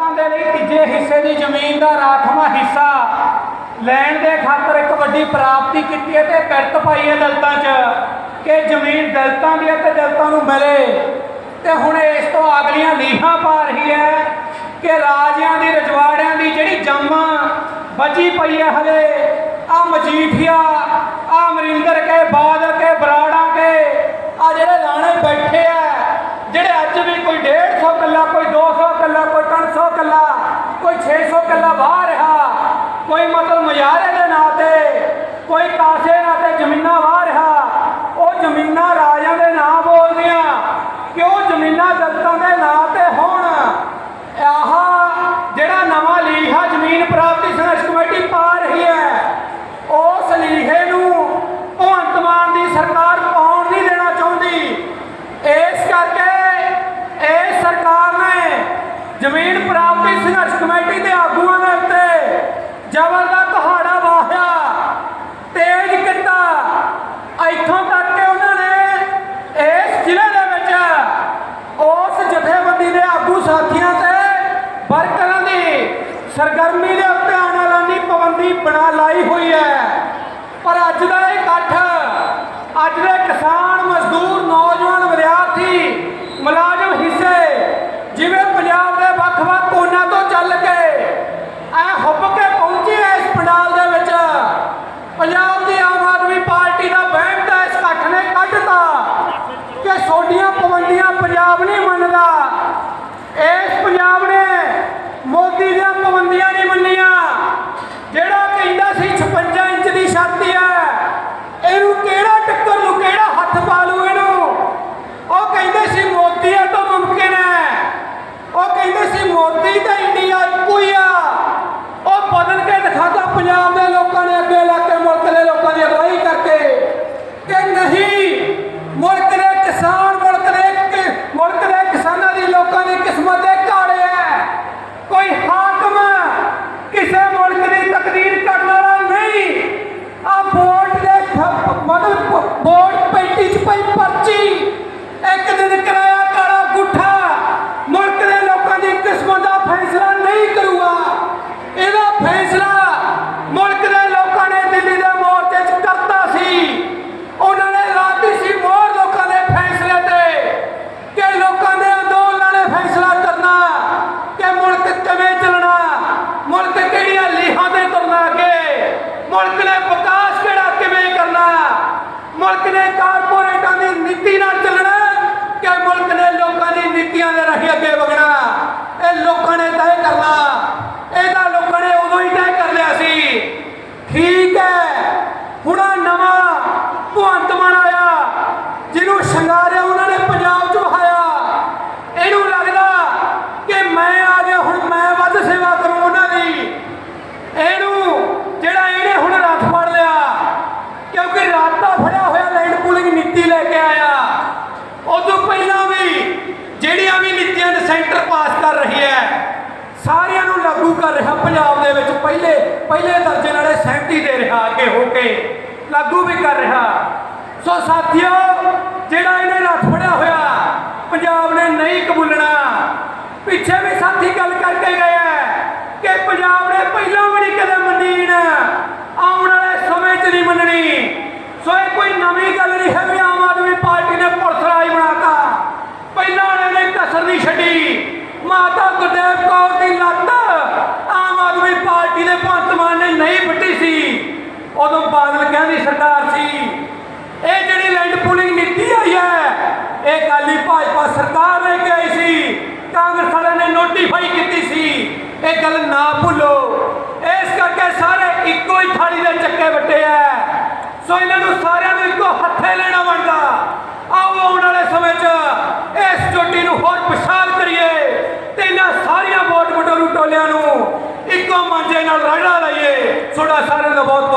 ਦਲਿਤਾਂ ਦੇ ਲਈ ਤੀਜੇ ਹਿੱਸੇ ਦੀ ਜ਼ਮੀਨ ਦਾ ਰਾਖਵਾਂ ਹਿੱਸਾ ਲੈਣ ਦੇ ਖਾਤਰ ਇੱਕ ਵੱਡੀ ਪ੍ਰਾਪਤੀ ਕੀਤੀ ਹੈ ਤੇ ਪਿਰਤ ਪਾਈ ਹੈ ਦਲਿਤਾਂ 'ਚ ਕਿ ਜ਼ਮੀਨ ਦਲਿਤਾਂ ਦੀ ਤੇ ਦਲਿਤਾਂ ਨੂੰ ਮਿਲੇ। ਤੇ ਹੁਣ ਇਸ ਤੋਂ ਅਗਲੀਆਂ ਲੀਹਾਂ ਪਾ ਰਹੀ ਹੈ ਕਿ ਰਾਜਿਆਂ ਦੀ, ਰਜਵਾੜਿਆਂ ਦੀ ਜਿਹੜੀ ਜੰਮ ਬਚੀ ਪਈ ਹੈ ਹਲੇ ਆ ਮਜੀਠੀਆ ਆ ਅਮਰਿੰਦਰ ਕੇ ਬਾਦਲ ਕੇ ਬਰਾੜਾ ਕੇ ਆ ਜਿਹੜੇ ਲਾਣੇ ਬੈਠੇ ਆ ਜਿਹੜੇ ਅੱਜ ਵੀ ਕੋਈ 150 ਕਿੱਲਾ ਕੋਈ 200 ਕਿੱਲਾ ਕੋਈ 300 ਕਿੱਲਾ ਕੋਈ 600 ਕਿੱਲਾ ਬਾਹਰ ਰਿਹਾ ਕੋਈ ਮਤਲਬ ਮੁਜ਼ਾਹਰੇ ਦੇ ਨਾਂ ਤੇ, ਕੋਈ ਕਾਸੇ ਨਾਂ ਤੇ ਜ਼ਮੀਨਾਂ ਵਾਹ ਰਿਹਾ, ਉਹ ਜ਼ਮੀਨਾਂ ਰਾਜਾਂ ਦੇ ਨਾਂ ਬੋਲਦੀਆਂ। ਕਿ ਉਹ ਜ਼ਮੀਨਾਂ ਦਲਤਾਂ ਦੇ ਨਾਂ ਤੇ ਹੋਣ? ਆਹ, ਜਿਹੜਾ ਨਵਾਂ ਲੀਹਾ ਜ਼ਮੀਨ ਪ੍ਰਾਪਤੀ ਸੰਘਰਸ਼ ਕਮੇਟੀ ਪਾ ਰਹੀ ਹੈ, ਉਸ ਲੀਹੇ ਨੂੰ ਭਗਵੰਤ ਮਾਨ ਦੀ ਸਰਕਾਰ ਪਾਉਣ ਨਹੀਂ ਦੇਣਾ ਚਾਹੁੰਦੀ? ਇਸ ਕਰਕੇ ਇਸ ਸਰਕਾਰ ਨੇ ਜ਼ਮੀਨ ਪ੍ਰਾਪਤੀ ਸੰਘਰਸ਼ ਕਮੇਟੀ ਦੇ ਆਗੂਆਂ ਦੇ ਉੱਤੇ ਜ਼ਬਰ ਦਾ ਕਹਾੜਾ ਵਾਹਿਆ ਤੇਜ਼ ਕੀਤਾ ਇੱਥੋਂ ਤੱਕ ਕਿ ਉਹਨਾਂ ਨੇ ਇਸ ਜ਼ਿਲ੍ਹੇ ਦੇ ਵਿੱਚ ਉਸ ਜਥੇਬੰਦੀ ਦੇ ਆਗੂ ਸਾਥੀਆਂ ਤੇ ਵਰਕਰਾਂ ਦੀ ਸਰਗਰਮੀ ਦੇ ਉੱਤੇ ਆਣਾਲਾਨੀ ਪਾਬੰਦੀ ਬਣਾ ਲਾਈ ਹੋਈ ਹੈ। ਪਰ ਅੱਜ ਦਾ ਇਹ ਇਕੱਠ ਅੱਜ ਦੇ ਕਿਸਾਨ ਮਜ਼ਦੂਰ ਨੌਜਵਾਨ ਵਿਦਿਆਰਥੀ ਮੁਲਾਜ਼ਮ ਹਿੱਸੇ ਜਿਵੇਂ ਪੰਜਾਬ ਦੇ ਵੱਖ-ਵੱਖ ਕੋਨਿਆਂ ਤੋਂ ਚੱਲ ਕੇ ਐ ਹੁੱਬ ਕੇ ਪਹੁੰਚੇ ਐ ਇਸ ਪੰਡਾਲ ਦੇ ਵਿੱਚ ਪੰਜਾਬ ਦੀ ਆਮ ਆਦਮੀ ਪਾਰਟੀ ਦਾ ਬੈਂਕ ਦਾ ਇਸ ਇਕੱਠ ਨੇ ਕੱਢਤਾ ਕਿ ਸੋਡੀਆਂ ਪਾਬੰਦੀਆਂ ਪੰਜਾਬ ਨਹੀਂ ਮੰਨਦਾ ਇਸ ਪੰਜਾਬ ਨੇ ਮੋਦੀ ਦੀਆਂ ਪਾਬੰਦੀਆਂ ਨਹੀਂ ਮੰਨੀਆਂ ਜਿਹੜਾ ਕਹਿੰਦਾ ਸੀ 56 ਇੰਚ ਦੀ ਛਾਤੀ ਹੈ ਇਹਨੂੰ ਕਿਹੜਾ ਟੱਕਰ ਨੂੰ ਕਿਹੜਾ ਹੱਥ ਪਾ ਲੂ ਇਹਨੂੰ ਉਹ ਕਹਿੰਦੇ ਸੀ ਮੋਦੀ ਹੈ ਤਾਂ ਮੁਮਕਿਨ ਹੈ ਉਹ ਕਹਿੰਦੇ ਸੀ ਮੋਦੀ ਤਾਂ ਇੰਡੀਆ ਇੱਕੋ ਹੀ ਆ ਉਹ ਬਦਲ ਕੇ ਦਿਖਾਤਾ ਪੰਜਾਬ ਦੇ ਲੋਕਾਂ ਨੇ ਅੱਗੇ ਲਾ ਕੇ ਮੁਲਕ ਦੇ ਲੋਕਾਂ ਦੀ ਅਗਵਾਈ ਕਰਕੇ ਕਿ ਨਹੀਂ ਮੁਲਕ ਦੇ ਕਿਸਾਨ ਮੁਲਕ ਦੇ ਕਿ- ਮੁਲਕ ਦੇ ਕਿਸਾਨਾਂ ਦੀ ਲੋਕਾਂ ਦੀ ਕਿਸਮਤ ਦੇ ਘਾੜੇ ਹੈ ਕੋਈ ਹਾਕਮ ਕਿਸੇ ਮੁਲਕ ਦੀ ਤਕਦੀਰ ਕਰਨ ਵਾਲਾ ਨਹੀਂ ਆ ਵੋਟ ਦੇ ਖੱਪ- ਮਤਲਬ ਵੋਟ ਪੇਟੀ 'ਚ ਪਈ ਪਰਚੀ ਇੱਕ ਦਿਨ ਕਰਾਇਆ ਕਾਲਾ ਗੁੱਠਾ ਮੁਲਕ ਦੇ ਲੋਕਾਂ ਦੀ ਕਿਸਮਤ ਦਾ ਫੈਸਲਾ ਨਹੀਂ ਕਰੂਗਾ ਇਹਦਾ ਫੈਸਲਾ ਮੁਲਕ ਦੇ ਲੋਕਾਂ ਨੇ ਦਿੱਲੀ ਦੇ ਮੋਰਚੇ 'ਚ ਕਰਤਾ ਸੀ ਉਹਨਾਂ ਨੇ ਲਾਤੀ ਸੀ ਮੋਹਰ ਲੋਕਾਂ ਦੇ ਫੈਸਲੇ ਤੇ ਕਿ ਲੋਕਾਂ ਦੇ ਅੰਦੋਲਨਾਂ ਨੇ ਫੈਸਲਾ ਕਰਨਾ ਕਿ ਮੁਲਕ ਕਿਵੇਂ ਚੱਲਣਾ ਮੁਲਕ ਕਿਹੜੀਆਂ ਲੀਹਾਂ ਤੇ ਤੁਰਨਾ ਅੱਗੇ ਮੁਲਕ ਨੇ ਵਿਕਾਸ ਕਿਹੜਾ ਕਿਵੇਂ ਕਰਨਾ ਮੁਲਕ ਨੇ ਕਾਰਪੋਰੇਟਾਂ ਦੀ ਨੀਤੀ ਨਾਲ ਚੱਲਣਾ ਕਿ ਮੁਲਕ ਨੇ ਲੋਕਾਂ ਦੀ ਨੀਤੀਆਂ ਦੇ ਰਾਹੀਂ ਅੱਗੇ ਵਗਣਾ। ਇਹ ਲੋਕਾਂ ਨੇ ਤੈਅ ਕਰਨਾ ਇਹਦਾ ਲੋਕਾਂ ਨੇ ਉਦੋਂ ਹੀ ਤੈਅ ਕਰ ਲਿਆ ਸੀ ਠੀਕ ਹੈ ਹੁਣ ਆਹ ਨਵਾਂ ਭਗਵੰਤ ਮਾਨ ਆਇਆ ਜਿਹਨੂੰ ਸ਼ਿੰਗਾਰਿਆ ਉਹਨਾਂ ਨੇ ਪੰਜਾਬ 'ਚ ਵਹਾਇਆ ਇਹਨੂੰ ਲੱਗਦਾ ਕਿ ਮੈਂ ਆ ਗਿਆ ਹੁਣ ਮੈਂ ਵੱਧ ਸੇਵਾ ਕਰੂੰ ਉਹਨਾਂ ਦੀ ਇਹਨੂੰ ਜਿਹੜਾ ਇਹਨੇ ਹੁਣ ਰੱਥ ਫੜ ਲਿਆ ਕਿਉਂਕਿ ਰਾਤਾ ਫੜਿਆ ਹੋਇਆ ਲੈਂਡ ਪੂਲਿੰਗ ਨੀਤੀ ਲੈ ਕੇ ਆਇਆ ਉਦੋਂ ਪਹਿਲਾਂ ਵੀ ਜਿਹੜੀਆਂ ਵੀ ਨੀਤੀਆਂ ਦੇ ਸੈਂਟਰ ਪਾਸ ਕਰ ਰਹੀ ਹੈ ਸਾਰਿਆਂ ਨੂੰ ਲਾਗੂ ਕਰ ਰਿਹਾ ਪੰਜਾਬ ਦੇ ਵਿੱਚ ਪਹਿਲੇ ਦਰਜੇ ਨਾਲੇ ਸਹਿਮਤੀ ਦੇ ਰਿਹਾ ਅੱਗੇ ਹੋ ਕੇ, ਲਾਗੂ ਵੀ ਕਰ ਰਿਹਾ। ਸੋ ਸਾਥੀਓ, ਜਿਹੜਾ ਇਹਨੇ ਰੱਥ ਫੜਿਆ ਹੋਇਆ, ਪੰਜਾਬ ਨੇ ਨਹੀਂ ਕਬੂਲਣਾ। ਪਿੱਛੇ ਵੀ ਸਾਥੀ ਗੱਲ ਕਰਕੇ ਗਏ ਹੈ ਕਿ ਪੰਜਾਬ ਨੇ ਪਹਿਲਾਂ ਵੀ ਨਹੀਂ ਕਦੇ ਮੰਨੀ ਨਾ ਆਉਣ ਵਾਲੇ ਸਮੇਂ 'ਚ ਨਹੀਂ ਮੰਨਣੀ। ਸੋ ਇਹ ਕੋਈ ਨਵੀਂ ਗੱਲ ਨਹੀਂ ਹੈ ਵੀ ਆਮ ਆਦਮੀ ਪਾਰਟੀ ਨੇ ਪੁਲਿਸ ਰਾਜ ਬਣਾਤਾ। ਪਹਿਲਾਂ ਵਾਲੇ ਨੇ ਕਸਰ ਨਹੀਂ ਛੱਡੀ। ਮਾਤਾ ਗੁਰਦੇਵ ਕੌਰ ਦੀ ਲੱਤ ਇਹ ਕਾਲੀ ਭਾਜਪਾ ਸਰਕਾਰ ਨੇ ਕਹੀ ਸੀ, ਕਾਂਗਰਸ ਵਾਲਿਆਂ ਨੇ ਨੋਟੀਫਾਈ ਕੀਤੀ ਸੀ, ਇਹ ਗੱਲ ਨਾ ਭੁੱਲੋ। ਇਸ ਕਰਕੇ ਸਾਰੇ ਇੱਕੋ ਹੀ ਥਾਲੀ ਦੇ ਚੱਕੇ ਵੱਟੇ ਆ। ਸੋ ਇਹਨਾਂ ਨੂੰ ਸਾਰਿਆਂ ਨੂੰ ਇੱਕੋ ਹੱਥੇ ਲੈਣਾ ਬਣਦਾ। ਆਓ ਆਉਣ ਵਾਲੇ ਸਮੇਂ 'ਚ ਇਸ ਚੋਟੀ ਨੂੰ ਹੋਰ ਵਿਸ਼ਾਲ ਕਰੀਏ ਤੇ ਇਹਨਾਂ ਸਾਰੀਆਂ ਵੋਟ ਬਟੋਰੂ ਟੋਲਿਆਂ ਨੂੰ ਇੱਕੋ ਮਾਂਜੇ ਨਾਲ ਰੜਾ ਲਈਏ। ਸੋਡਾ ਸਾਰਿਆਂ ਦਾ ਬਹੁਤ